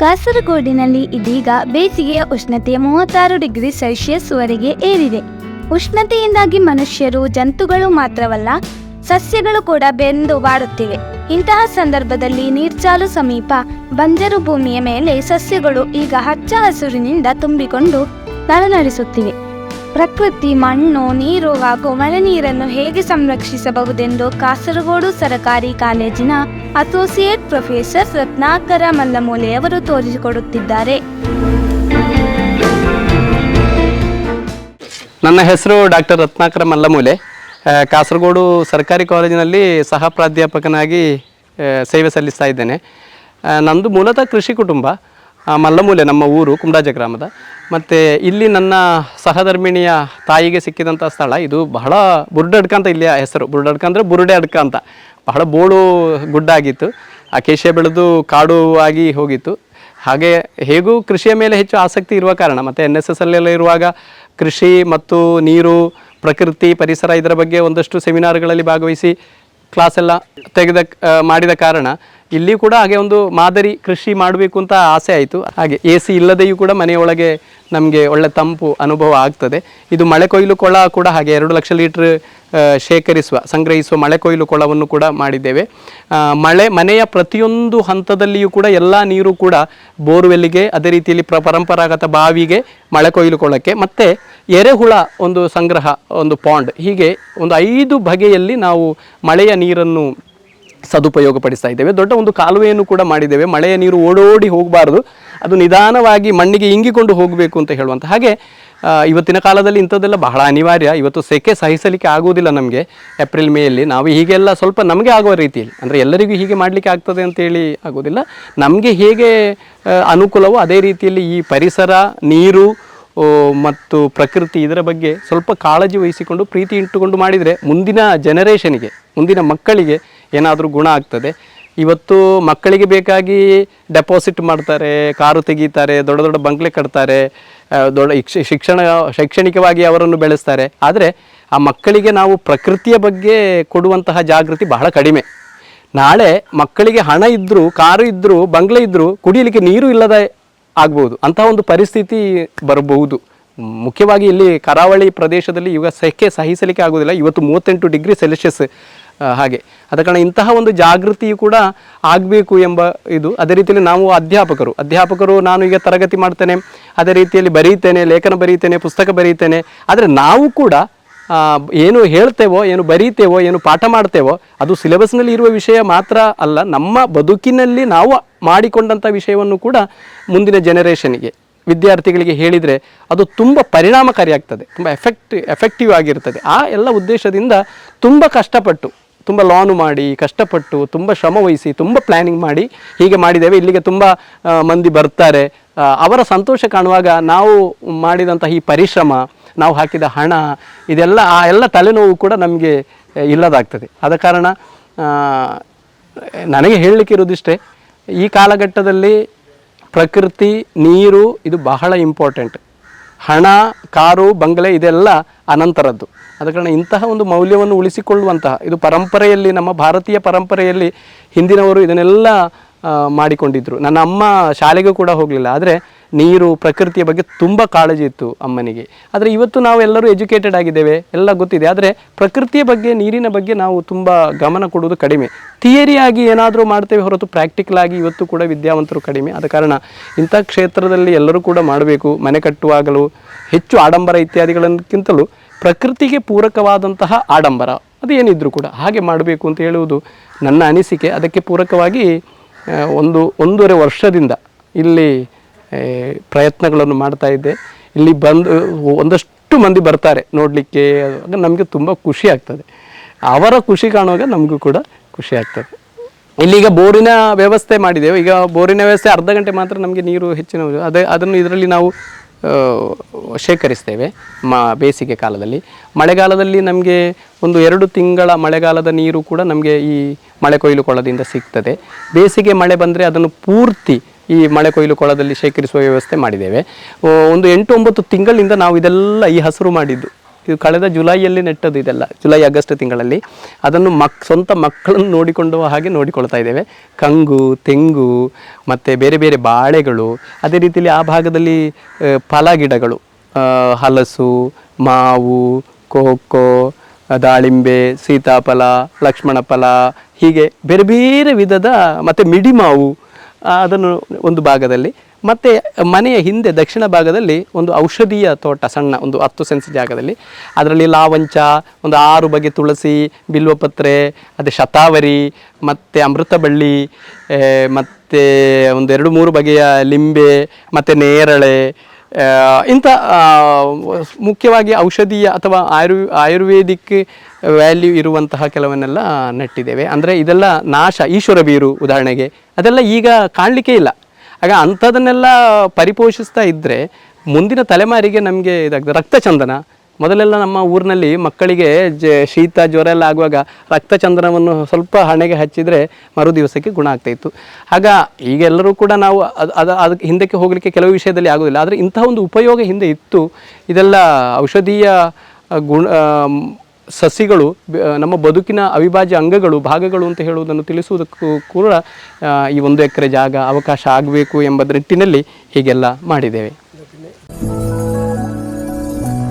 ಕಾಸರಗೋಡಿನಲ್ಲಿ ಇದೀಗ ಬೇಸಿಗೆಯ ಉಷ್ಣತೆ ಮೂವತ್ತಾರು ಡಿಗ್ರಿ ಸೆಲ್ಸಿಯಸ್ ವರೆಗೆ ಏರಿದೆ. ಉಷ್ಣತೆಯಿಂದಾಗಿ ಮನುಷ್ಯರು, ಜಂತುಗಳು ಮಾತ್ರವಲ್ಲ, ಸಸ್ಯಗಳು ಕೂಡ ಬೆಂದು ಬಾಡುತ್ತಿವೆ. ಇಂತಹ ಸಂದರ್ಭದಲ್ಲಿ ನೀರ್ಚಾಲು ಸಮೀಪ ಬಂಜರು ಭೂಮಿಯ ಮೇಲೆ ಸಸ್ಯಗಳು ಈಗ ಹಚ್ಚ ಹಸುರಿನಿಂದ ತುಂಬಿಕೊಂಡು ನಳನಳಿಸುತ್ತಿವೆ. ಪ್ರಕೃತಿ, ಮಣ್ಣು, ನೀರು ಹಾಗೂ ಮಳೆ ನೀರನ್ನು ಹೇಗೆ ಸಂರಕ್ಷಿಸಬಹುದೆಂದು ಕಾಸರಗೋಡು ಸರಕಾರಿ ಕಾಲೇಜಿನ ಅಸೋಸಿಯೇಟ್ ಪ್ರೊಫೆಸರ್ ರತ್ನಾಕರ ಮಲ್ಲಮೂಲೆಯವರು ತೋರಿಸಿಕೊಡುತ್ತಿದ್ದಾರೆ. ನನ್ನ ಹೆಸರು ಡಾಕ್ಟರ್ ರತ್ನಾಕರ ಮಲ್ಲಮೂಲೆ. ಕಾಸರಗೋಡು ಸರ್ಕಾರಿ ಕಾಲೇಜಿನಲ್ಲಿ ಸಹ ಪ್ರಾಧ್ಯಾಪಕನಾಗಿ ಸೇವೆ ಸಲ್ಲಿಸ್ತಾ ಇದ್ದೇನೆ. ನನ್ನದು ನಂದು ಮೂಲತಃ ಕೃಷಿ ಕುಟುಂಬ. ಮಲ್ಲಮೂಲೆ ನಮ್ಮ ಊರು ಕುಂಡಾಜ ಗ್ರಾಮದ. ಮತ್ತು ಇಲ್ಲಿ ನನ್ನ ಸಹಧರ್ಮಿಣಿಯ ತಾಯಿಗೆ ಸಿಕ್ಕಿದಂಥ ಸ್ಥಳ. ಇದು ಬಹಳ ಬುರುಡಡ್ಕ ಅಂತ ಇಲ್ಲಿಯ ಹೆಸರು. ಬುರುಡಡ್ಕ ಅಂದರೆ ಬುರುಡೆ ಅಡ್ಕ ಅಂತ. ಬಹಳ ಬೋಳು ಗುಡ್ಡ ಆಗಿತ್ತು. ಅಕೇಶೆ ಬೆಳೆದು ಕಾಡು ಆಗಿ ಹೋಗಿತ್ತು. ಹಾಗೆ ಹೇಗೂ ಕೃಷಿಯ ಮೇಲೆ ಹೆಚ್ಚು ಆಸಕ್ತಿ ಇರುವ ಕಾರಣ, ಮತ್ತು ಎನ್ ಎಸ್ ಎಸ್ ಅಲ್ಲೆಲ್ಲ ಇರುವಾಗ ಕೃಷಿ ಮತ್ತು ನೀರು, ಪ್ರಕೃತಿ, ಪರಿಸರ ಇದರ ಬಗ್ಗೆ ಒಂದಷ್ಟು ಸೆಮಿನಾರ್ಗಳಲ್ಲಿ ಭಾಗವಹಿಸಿ ಕ್ಲಾಸ್ ಎಲ್ಲ ತೆಗೆದ ಮಾಡಿದ ಕಾರಣ ಇಲ್ಲಿ ಕೂಡ ಹಾಗೆ ಒಂದು ಮಾದರಿ ಕೃಷಿ ಮಾಡಬೇಕು ಅಂತ ಆಸೆ ಆಯಿತು. ಹಾಗೆ ಎ ಸಿ ಇಲ್ಲದೆಯೂ ಕೂಡ ಮನೆಯೊಳಗೆ ನಮಗೆ ಒಳ್ಳೆ ತಂಪು ಅನುಭವ ಆಗ್ತದೆ. ಇದು ಮಳೆ ಕೊಯ್ಲು ಕೊಳ ಕೂಡ ಹಾಗೆ ಎರಡು ಲಕ್ಷ ಲೀಟ್ರ್ ಶೇಖರಿಸುವ, ಸಂಗ್ರಹಿಸುವ ಮಳೆ ಕೊಯ್ಲು ಕೊಳವನ್ನು ಕೂಡ ಮಾಡಿದ್ದೇವೆ. ಮಳೆ ಮನೆಯ ಪ್ರತಿಯೊಂದು ಹಂತದಲ್ಲಿಯೂ ಕೂಡ ಎಲ್ಲ ನೀರು ಕೂಡ ಬೋರ್ವೆಲ್ಲಿಗೆ, ಅದೇ ರೀತಿಯಲ್ಲಿ ಪ್ರ, ಪರಂಪರಾಗತ ಬಾವಿಗೆ ಮಳೆ ಕೊಯ್ಲು ಕೊಳಕ್ಕೆ. ಮತ್ತು ಎರೆಹುಳ ಒಂದು ಸಂಗ್ರಹ, ಒಂದು ಪಾಂಡ್ ಹೀಗೆ ಒಂದು ಐದು ಬಗೆಯಲ್ಲಿ ನಾವು ಮಳೆಯ ನೀರನ್ನು ಸದುಪಯೋಗ ಪಡಿಸ್ತಾ ಇದ್ದೇವೆ. ದೊಡ್ಡ ಒಂದು ಕಾಲುವೆಯನ್ನು ಕೂಡ ಮಾಡಿದ್ದೇವೆ. ಮಳೆಯ ನೀರು ಓಡೋಡಿ ಹೋಗಬಾರದು. ಅದು ನಿಧಾನವಾಗಿ ಮಣ್ಣಿಗೆ ಇಂಗಿಕೊಂಡು ಹೋಗಬೇಕು ಅಂತ ಹೇಳುವಂಥ ಹಾಗೆ ಇವತ್ತಿನ ಕಾಲದಲ್ಲಿ ಇಂಥದ್ದೆಲ್ಲ ಬಹಳ ಅನಿವಾರ್ಯ. ಇವತ್ತು ಸೆಕೆ ಸಹಿಸಲಿಕ್ಕೆ ಆಗುವುದಿಲ್ಲ ನಮಗೆ. ಏಪ್ರಿಲ್ ಮೇಯಲ್ಲಿ ನಾವು ಹೀಗೆಲ್ಲ ಸ್ವಲ್ಪ ನಮಗೆ ಆಗುವ ರೀತಿಯಲ್ಲಿ, ಅಂದರೆ ಎಲ್ಲರಿಗೂ ಹೀಗೆ ಮಾಡಲಿಕ್ಕೆ ಆಗ್ತದೆ ಅಂತೇಳಿ ಆಗೋದಿಲ್ಲ ನಮಗೆ ಹೇಗೆ ಅನುಕೂಲವೋ ಅದೇ ರೀತಿಯಲ್ಲಿ ಈ ಪರಿಸರ, ನೀರು ಮತ್ತು ಪ್ರಕೃತಿ ಇದರ ಬಗ್ಗೆ ಸ್ವಲ್ಪ ಕಾಳಜಿ ವಹಿಸಿಕೊಂಡು, ಪ್ರೀತಿ ಇಟ್ಟುಕೊಂಡು ಮಾಡಿದರೆ ಮುಂದಿನ ಜನರೇಷನಿಗೆ ಮುಂದಿನ ಮಕ್ಕಳಿಗೆ ಏನಾದರೂ ಗುಣ ಆಗ್ತದೆ. ಇವತ್ತು ಮಕ್ಕಳಿಗೆ ಬೇಕಾಗಿ ಡೆಪಾಸಿಟ್ ಮಾಡ್ತಾರೆ, ಕಾರು ತೆಗೀತಾರೆ, ದೊಡ್ಡ ದೊಡ್ಡ ಬಂಗ್ಲೆ ಕಟ್ತಾರೆ ದೊಡ್ಡ ಶಿಕ್ಷಣ, ಶೈಕ್ಷಣಿಕವಾಗಿ ಅವರನ್ನು ಬೆಳೆಸ್ತಾರೆ. ಆದರೆ ಆ ಮಕ್ಕಳಿಗೆ ನಾವು ಪ್ರಕೃತಿಯ ಬಗ್ಗೆ ಕೊಡುವಂತಹ ಜಾಗೃತಿ ಬಹಳ ಕಡಿಮೆ. ನಾಳೆ ಮಕ್ಕಳಿಗೆ ಹಣ ಇದ್ದರೂ ಕಾರು ಇದ್ದರೂ ಬಂಗ್ಲೆ ಇದ್ದರೂ ಕುಡಿಯಲಿಕ್ಕೆ ನೀರು ಇಲ್ಲದ ಆಗ್ಬೋದು. ಅಂತಹ ಒಂದು ಪರಿಸ್ಥಿತಿ ಬರಬಹುದು. ಮುಖ್ಯವಾಗಿ ಇಲ್ಲಿ ಕರಾವಳಿ ಪ್ರದೇಶದಲ್ಲಿ ಈಗ ಸೆಕೆ ಸಹಿಸಲಿಕ್ಕೆ ಆಗೋದಿಲ್ಲ ಇವತ್ತು ಮೂವತ್ತೆಂಟು ಡಿಗ್ರಿ ಸೆಲ್ಸಿಯಸ್ ಹಾಗೆ. ಆದ ಕಾರಣ ಇಂತಹ ಒಂದು ಜಾಗೃತಿಯು ಕೂಡ ಆಗಬೇಕು ಎಂಬ ಇದು. ಅದೇ ರೀತಿಯಲ್ಲಿ ನಾವು ಅಧ್ಯಾಪಕರು. ಅಧ್ಯಾಪಕರು ನಾನು ಈಗ ತರಗತಿ ಮಾಡ್ತೇನೆ, ಅದೇ ರೀತಿಯಲ್ಲಿ ಬರೀತೇನೆ, ಲೇಖನ ಬರೀತೇನೆ, ಪುಸ್ತಕ ಬರೀತೇನೆ. ಆದರೆ ನಾವು ಕೂಡ ಏನು ಹೇಳ್ತೇವೋ, ಏನು ಬರೀತೇವೋ, ಏನು ಪಾಠ ಮಾಡ್ತೇವೋ, ಅದು ಸಿಲೆಬಸ್ನಲ್ಲಿ ಇರುವ ವಿಷಯ ಮಾತ್ರ ಅಲ್ಲ, ನಮ್ಮ ಬದುಕಿನಲ್ಲಿ ನಾವು ಮಾಡಿಕೊಂಡಂಥ ವಿಷಯವನ್ನು ಕೂಡ ಮುಂದಿನ ಜನರೇಷನ್ಗೆ, ವಿದ್ಯಾರ್ಥಿಗಳಿಗೆ ಹೇಳಿದರೆ ಅದು ತುಂಬ ಪರಿಣಾಮಕಾರಿಯಾಗ್ತದೆ, ತುಂಬ ಎಫೆಕ್ಟ್, ಎಫೆಕ್ಟಿವ್ ಆಗಿರ್ತದೆ. ಆ ಎಲ್ಲ ಉದ್ದೇಶದಿಂದ ತುಂಬ ಕಷ್ಟಪಟ್ಟು ತುಂಬ ಲಾನು ಮಾಡಿ, ಕಷ್ಟಪಟ್ಟು, ತುಂಬ ಶ್ರಮ ವಹಿಸಿ, ತುಂಬ ಪ್ಲ್ಯಾನಿಂಗ್ ಮಾಡಿ ಹೀಗೆ ಮಾಡಿದ್ದೇವೆ. ಇಲ್ಲಿಗೆ ತುಂಬ ಮಂದಿ ಬರ್ತಾರೆ. ಅವರ ಸಂತೋಷ ಕಾಣುವಾಗ ನಾವು ಮಾಡಿದಂತಹ ಈ ಪರಿಶ್ರಮ, ನಾವು ಹಾಕಿದ ಹಣ, ಇದೆಲ್ಲ, ಆ ಎಲ್ಲ ತಲೆನೋವು ಕೂಡ ನಮಗೆ ಇಲ್ಲದಾಗ್ತದೆ. ಆದ ಕಾರಣ ನನಗೆ ಹೇಳಲಿಕ್ಕೆ ಇರೋದಿಷ್ಟೇ ಈ ಕಾಲಘಟ್ಟದಲ್ಲಿ ಪ್ರಕೃತಿ, ನೀರು, ಇದು ಬಹಳ ಇಂಪಾರ್ಟೆಂಟ್ ಹಣ, ಕಾರು, ಬಂಗಲೆ ಇದೆಲ್ಲ ಅನಂತರದ್ದು. ಆದ ಕಾರಣ ಇಂತಹ ಒಂದು ಮೌಲ್ಯವನ್ನು ಉಳಿಸಿಕೊಳ್ಳುವಂತಹ, ಇದು ಪರಂಪರೆಯಲ್ಲಿ, ನಮ್ಮ ಭಾರತೀಯ ಪರಂಪರೆಯಲ್ಲಿ ಹಿಂದಿನವರು ಇದನ್ನೆಲ್ಲ ಮಾಡಿಕೊಂಡಿದ್ದರು ನನ್ನ ಅಮ್ಮ ಶಾಲೆಗೂ ಕೂಡ ಹೋಗಲಿಲ್ಲ. ಆದರೆ ನೀರು, ಪ್ರಕೃತಿಯ ಬಗ್ಗೆ ತುಂಬ ಕಾಳಜಿ ಇತ್ತು ಅಮ್ಮನಿಗೆ. ಆದರೆ ಇವತ್ತು ನಾವು ಎಲ್ಲರೂ ಎಜುಕೇಟೆಡ್ ಆಗಿದ್ದೇವೆ, ಎಲ್ಲ ಗೊತ್ತಿದೆ. ಆದರೆ ಪ್ರಕೃತಿಯ ಬಗ್ಗೆ, ನೀರಿನ ಬಗ್ಗೆ ನಾವು ತುಂಬ ಗಮನ ಕೊಡುವುದು ಕಡಿಮೆ. ಥಿಯರಿಯಾಗಿ ಏನಾದರೂ ಮಾಡ್ತೇವೆ ಹೊರತು ಪ್ರಾಕ್ಟಿಕಲ್ ಆಗಿ ಇವತ್ತು ಕೂಡ ವಿದ್ಯಾವಂತರು ಕಡಿಮೆ. ಆದ ಕಾರಣ ಇಂಥ ಕ್ಷೇತ್ರದಲ್ಲಿ ಎಲ್ಲರೂ ಕೂಡ ಮಾಡಬೇಕು. ಮನೆ ಕಟ್ಟುವಾಗಲೂ ಹೆಚ್ಚು ಆಡಂಬರ ಇತ್ಯಾದಿಗಳಕ್ಕಿಂತಲೂ ಪ್ರಕೃತಿಗೆ ಪೂರಕವಾದಂತಹ ಆಡಂಬರ, ಅದು ಏನಿದ್ರು ಕೂಡ. ಹಾಗೆ ಮಾಡಬೇಕು ಅಂತ ಹೇಳುವುದು ನನ್ನ ಅನಿಸಿಕೆ. ಅದಕ್ಕೆ ಪೂರಕವಾಗಿ ಒಂದು, ಒಂದೂವರೆ ವರ್ಷದಿಂದ ಇಲ್ಲಿ ಪ್ರಯತ್ನಗಳನ್ನು ಮಾಡ್ತಾ ಇದ್ದೆ. ಇಲ್ಲಿ ಬಂದು ಒಂದಷ್ಟು ಮಂದಿ ಬರ್ತಾರೆ ನೋಡಲಿಕ್ಕೆ. ನಮಗೆ ತುಂಬ ಖುಷಿ ಆಗ್ತದೆ. ಅವರ ಖುಷಿ ಕಾಣುವಾಗ ನಮಗೂ ಕೂಡ ಖುಷಿ ಆಗ್ತದೆ. ಇಲ್ಲೀಗ ಬೋರಿನ ವ್ಯವಸ್ಥೆ ಮಾಡಿದ್ದೇವೆ. ಈಗ ಬೋರಿನ ವ್ಯವಸ್ಥೆ ಅರ್ಧ ಗಂಟೆ ಮಾತ್ರ ನಮಗೆ ನೀರು ಹೆಚ್ಚಿನ ಅದೇ ಅದನ್ನು ಇದರಲ್ಲಿ ನಾವು ಶೇಖರಿಸ್ತೇವೆ ಮ, ಬೇಸಿಗೆ ಕಾಲದಲ್ಲಿ. ಮಳೆಗಾಲದಲ್ಲಿ ನಮಗೆ ಒಂದು ಎರಡು ತಿಂಗಳ ಮಳೆಗಾಲದ ನೀರು ಕೂಡ ನಮಗೆ ಈ ಮಳೆ ಕೊಯ್ಲು ಕೊಳದಿಂದ ಸಿಗ್ತದೆ. ಬೇಸಿಗೆ ಮಳೆ ಬಂದರೆ ಅದನ್ನು ಪೂರ್ತಿ ಈ ಮಳೆ ಕೊಯ್ಲು ಕೊಳದಲ್ಲಿ ಶೇಖರಿಸುವ ವ್ಯವಸ್ಥೆ ಮಾಡಿದ್ದೇವೆ. ಒಂದು ಎಂಟು ಒಂಬತ್ತು ತಿಂಗಳಿಂದ ನಾವು ಇದೆಲ್ಲ ಈ ಹಸಿರು ಮಾಡಿದ್ದು. ಇದು ಕಳೆದ ಜುಲೈಯಲ್ಲಿ ನೆಟ್ಟದ್ದು ಇದೆಲ್ಲ, ಜುಲೈ, ಆಗಸ್ಟ್ ತಿಂಗಳಲ್ಲಿ. ಅದನ್ನು ಮಕ್, ಸ್ವಂತ ಮಕ್ಕಳನ್ನು ನೋಡಿಕೊಂಡು ಹಾಗೆ ನೋಡಿಕೊಳ್ತಾ ಇದ್ದೇವೆ. ಕಂಗು, ತೆಂಗು, ಮತ್ತು ಬೇರೆ ಬೇರೆ ಬಾಳೆಗಳು, ಅದೇ ರೀತಿಯಲ್ಲಿ ಆ ಭಾಗದಲ್ಲಿ ಫಲ ಗಿಡಗಳು ಹಲಸು, ಮಾವು, ಕೋಕೋ, ದಾಳಿಂಬೆ, ಸೀತಾಫಲ ಲಕ್ಷ್ಮಣ ಫಲ ಹೀಗೆ ಬೇರೆ ಬೇರೆ ವಿಧದ, ಮತ್ತು ಮಿಡಿ ಮಾವು ಅದನ್ನು ಒಂದು ಭಾಗದಲ್ಲಿ. ಮತ್ತು ಮನೆಯ ಹಿಂದೆ, ದಕ್ಷಿಣ ಭಾಗದಲ್ಲಿ ಒಂದು ಔಷಧೀಯ ತೋಟ, ಸಣ್ಣ ಒಂದು ಹತ್ತು ಸೆನ್ಸ್ ಜಾಗದಲ್ಲಿ. ಅದರಲ್ಲಿ ಲಾವಂಚ, ಒಂದು ಆರು ಬಗೆ ತುಳಸಿ, ಬಿಲ್ವಪತ್ರೆ, ಅದೇ ಶತಾವರಿ, ಮತ್ತು ಅಮೃತಬಳ್ಳಿ ಮತ್ತು ಒಂದು ಎರಡು ಮೂರು ಬಗೆಯ ಲಿಂಬೆ, ಮತ್ತು ನೇರಳೆ ಇಂಥ ಮುಖ್ಯವಾಗಿ ಔಷಧೀಯ ಅಥವಾ ಆಯುರ್, ಆಯುರ್ವೇದಿಕ್ ವ್ಯಾಲ್ಯೂ ಇರುವಂತಹ ಕೆಲವನ್ನೆಲ್ಲ ನೆಟ್ಟಿದ್ದೇವೆ. ಅಂದರೆ ಇದೆಲ್ಲ ನಾಶ, ಈಶ್ವರ ಬೀರು ಉದಾಹರಣೆಗೆ. ಅದೆಲ್ಲ ಈಗ ಕಾಣಲಿಕ್ಕೆ ಇಲ್ಲ. ಆಗ ಅಂಥದನ್ನೆಲ್ಲ ಪರಿಪೋಷಿಸ್ತಾ ಇದ್ದರೆ ಮುಂದಿನ ತಲೆಮಾರಿಗೆ ನಮಗೆ ಇದಾಗ್ತದೆ ರಕ್ತಚಂದನ. ಮೊದಲೆಲ್ಲ ನಮ್ಮ ಊರಿನಲ್ಲಿ ಮಕ್ಕಳಿಗೆ ಜ, ಶೀತ, ಜ್ವರ ಎಲ್ಲ ಆಗುವಾಗ ರಕ್ತಚಂದ್ರವನ್ನು ಸ್ವಲ್ಪ ಹಣೆಗೆ ಹಚ್ಚಿದರೆ ಮರು ದಿವಸಕ್ಕೆ ಗುಣ ಆಗ್ತಾಯಿತ್ತು ಆಗ ಈಗೆಲ್ಲರೂ ಕೂಡ ನಾವು ಅದು ಅದು ಅದಕ್ಕೆ ಹಿಂದಕ್ಕೆ ಹೋಗಲಿಕ್ಕೆ ಕೆಲವು ವಿಷಯದಲ್ಲಿ ಆಗೋದಿಲ್ಲ. ಆದರೆ ಇಂತಹ ಒಂದು ಉಪಯೋಗ ಹಿಂದೆ ಇತ್ತು. ಇದೆಲ್ಲ ಔಷಧೀಯ ಗುಣ ಸಸಿಗಳು ನಮ್ಮ ಬದುಕಿನ ಅವಿಭಾಜ್ಯ ಅಂಗಗಳು, ಭಾಗಗಳು ಅಂತ ಹೇಳುವುದನ್ನು ತಿಳಿಸುವುದಕ್ಕೂ ಕೂಡ ಈ ಒಂದು ಎಕರೆ ಜಾಗ ಅವಕಾಶ ಆಗಬೇಕು ಎಂಬ ನಿಟ್ಟಿನಲ್ಲಿ ಹೀಗೆಲ್ಲ ಮಾಡಿದ್ದೇವೆ.